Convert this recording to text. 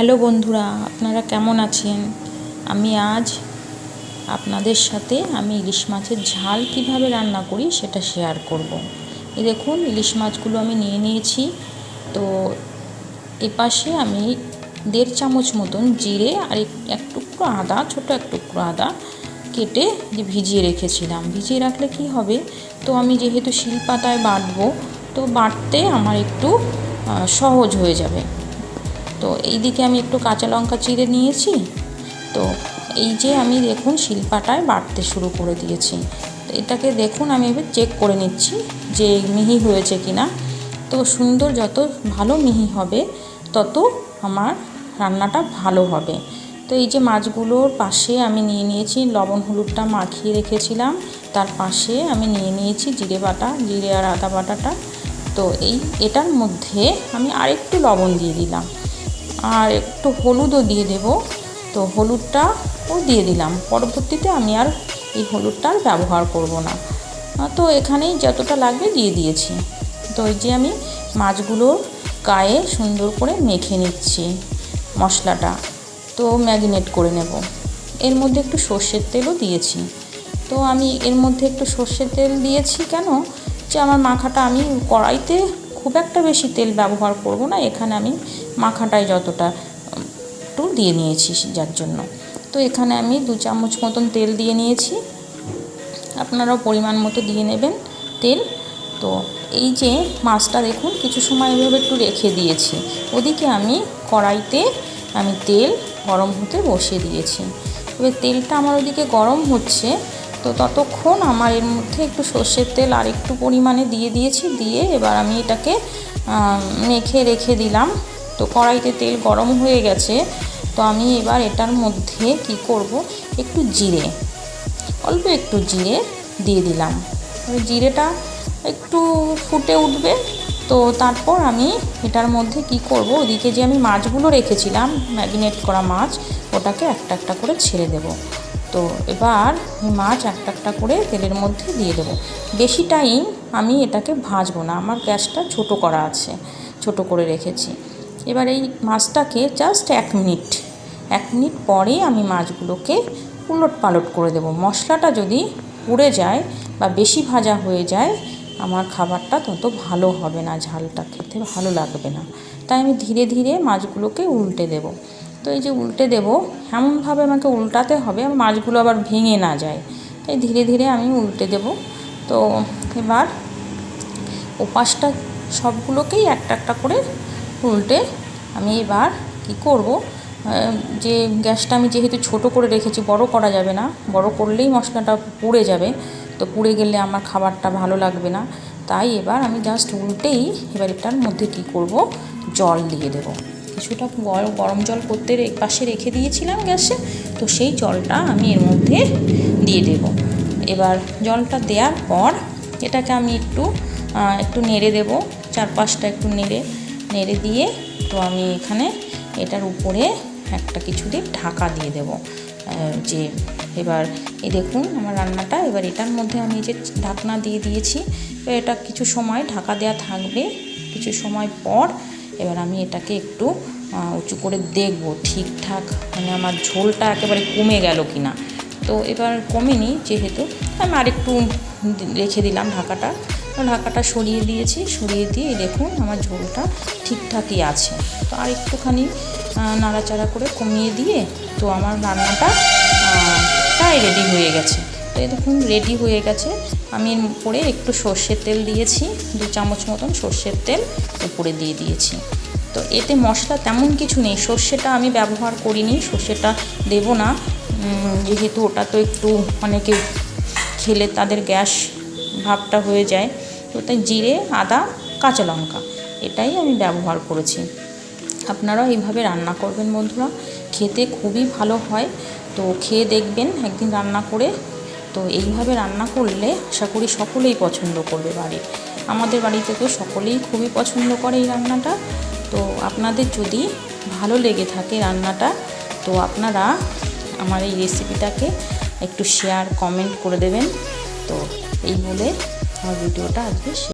Hello বন্ধুরা, আপনারা কেমন আছেন? আমি আজ আপনাদের সাথে আমি ইলিশ মাছের ঝাল কীভাবে রান্না করি সেটা শেয়ার করব। এই দেখুন, ইলিশ মাছগুলো আমি নিয়ে নিয়েছি। তো এপাশে আমি দেড় চামচ মতন জিরে আর এক- টুকরো আদা, ছোট এক টুকরো আদা কেটে যে ভিজিয়ে রেখেছিলাম। ভিজিয়ে রাখলে কি হবে? তো আমি যেহেতু শিল পাতায় বাটবো, তো বাটতে আমার একটু সহজ হয়ে যাবে। তো এই দিকে আমি একটু কাঁচা লঙ্কা চিড়ে নিয়েছি। তো এই যে আমি দেখুন শিল্পাটায় বাড়তে শুরু করে দিয়েছি। তো এটাকে দেখুন আমি এবার চেক করে নিচ্ছি যে মিহি হয়েছে কি না তো সুন্দর যত ভালো মিহি হবে, তত আমার রান্নাটা ভালো হবে। তো এই যে মাছগুলোর পাশে আমি নিয়ে নিয়েছি, লবণ হলুদটা মাখিয়ে রেখেছিলাম। তার পাশে আমি নিয়ে নিয়েছি জিরে বাটা, জিরে আর আদা বাটাটা। তো এই এটার মধ্যে আমি আরেকটু লবণ দিয়ে দিলাম। আর একটু হলুদও দিয়ে দেব। তো হলুদটাও দিয়ে দিলাম। পরবর্তীতে আমি আর এই হলুদটা আর ব্যবহার করব না। তো এখানেই যতটা লাগবে দিয়ে দিয়েছি। তো এই যে আমি মাছগুলোর গায়ে সুন্দর করে মেখে নিচ্ছি মশলাটা। তো ম্যাগিনেট করে নেব। এর মধ্যে একটু সর্ষের তেলও দিয়েছি। তো আমি এর মধ্যে একটু সর্ষের তেল দিয়েছি কেন? যে আমার মাখাটা আমি কড়াইতে খুব একটা বেশি তেল ব্যবহার করব না। এখানে আমি মাখাটায় যতটা, একটু দিয়ে নিয়েছি যার জন্য। তো এখানে আমি দু চামচ মতন তেল দিয়ে নিয়েছি। আপনারাও পরিমাণ মতো দিয়ে নেবেন তেল। তো এই যে মাছটা দেখুন, কিছু সময় এভাবে একটু রেখে দিয়েছি। ওদিকে আমি কড়াইতে আমি তেল গরম হতে বসিয়ে দিয়েছি। এবার তেলটা আমার ওদিকে গরম হচ্ছে, তো ততক্ষণ আমার এর মধ্যে একটু সর্ষের তেল আর একটু পরিমাণে দিয়ে দিয়েছি। দিয়ে এবার আমি এটাকে মেখে রেখে দিলাম। তো কড়াইতে তেল গরম হয়ে গেছে। তো আমি এবার এটার মধ্যে কি করব? একটু জিরে, অল্প একটু জিরে দিয়ে দিলাম। জিরেটা একটু ফুটে উঠবে। তো তারপর আমি এটার মধ্যে কি করব? ওদিকে যে আমি মাছগুলো রেখেছিলাম ম্যারিনেট করা মাছ, ওটাকে একটা একটা করে ছেড়ে দেব। তো এবার মাছ একটা একটা করে তেলের মধ্যে দিয়ে দেবো। বেশি টাইম আমি এটাকে ভাজবো না, আমার গ্যাসটা ছোট করা আছে, ছোট করে রেখেছি। এবার এই মাছটাকে জাস্ট এক মিনিট এক মিনিট পরে আমি মাছগুলোকে উলট পালট করে দেবো। মশলাটা যদি পুড়ে যায় বা বেশি ভাজা হয়ে যায়, আমার খাবারটা তত ভালো হবে না, ঝালটা খেতে ভালো লাগবে না। তাই আমি ধীরে ধীরে মাছগুলোকে উল্টে দেব। তো এই যে উল্টে দেব, এমনভাবে আমাকে উল্টাতে হবে মাছগুলো আবার ভেঙে না যায়। তাই ধীরে ধীরে আমি উল্টে দেব। তো এবার ওপাশটা সবগুলোকেই একটা একটা করে উল্টে আমি এবার কি করব? যে গ্যাসটা আমি যেহেতু ছোট করে রেখেছি, বড় করা যাবে না। বড় করলেই মশলাটা পুড়ে যাবে। তো পুড়ে গেলে আমার খাবারটা ভালো লাগবে না। তাই এবার আমি জাস্ট উল্টেই এবার এটার মধ্যে কি করব? জল দিয়ে দেব। কিছুটা গরম গরম জল করতে পাশে রেখে দিয়েছিলাম গ্যাসে। তো সেই জলটা আমি এর মধ্যে দিয়ে দেব। এবার জলটা দেওয়ার পর এটাকে আমি একটু একটু নেড়ে দেব। চারপাশটা একটু নেড়ে। নেড়ে দিয়ে তো আমি এখানে এটার উপরে একটা কিছু দিয়ে ঢাকা দিয়ে দেব। যে এবার এই দেখুন আমার রান্নাটা, এবার এটার মধ্যে আমি যে ঢাকনা দিয়ে দিয়েছি, এটা কিছু সময় ঢাকা দেওয়া থাকবে, কিছু সময় পর এবার আমি এটাকে একটু উঁচু করে দেখব ঠিকঠাক মানে আমার ঝোলটা একেবারে কমে গেল কি না তো এবার কমেনি, যেহেতু আমি আরেকটু রেখে দিলাম ঢাকাটা। ঢাকাটা সরিয়ে দিয়েছি, সরিয়ে দিয়ে দেখুন আমার ঝোলটা ঠিকঠাকই আছে। তো আর একটুখানি নাড়াচাড়া করে কমিয়ে দিয়ে তো আমার রান্নাটা প্রায় রেডি হয়ে গেছে। তো দেখুন রেডি হয়ে গেছে। আমি উপরে একটু সর্ষের তেল দিয়েছি, দু চামচ মতন সর্ষের তেল উপরে দিয়ে দিয়েছি। তো এতে মশলা তেমন কিছু নেই, সর্ষেটা আমি ব্যবহার করিনি, সর্ষেটা দেব না। যেহেতু ওটা তো একটু অনেকে খেলে তাদের গ্যাস ভাবটা হয়ে যায়। তো তাই জিরে, আদা, কাঁচা লঙ্কা। এটাই আমি ব্যবহার করেছি। আপনারাও এইভাবে রান্না করবেন বন্ধুরা। খেতে খুবই ভালো হয়। তো খেয়ে দেখবেন একদিন রান্না করে। তো এইভাবে রান্না করলে আশা করি সকলেই পছন্দ করবে বাড়ির আমাদের বাড়িতে তো সকলেই খুবই পছন্দ করে এই রান্নাটা। তো আপনাদের যদি ভালো লেগে থাকে রান্নাটা, তো আপনারা আমার এই রেসিপিটাকে একটু শেয়ার কমেন্ট করে দেবেন। তো এই বলে আমার ভিডিওটা আজকে শেষ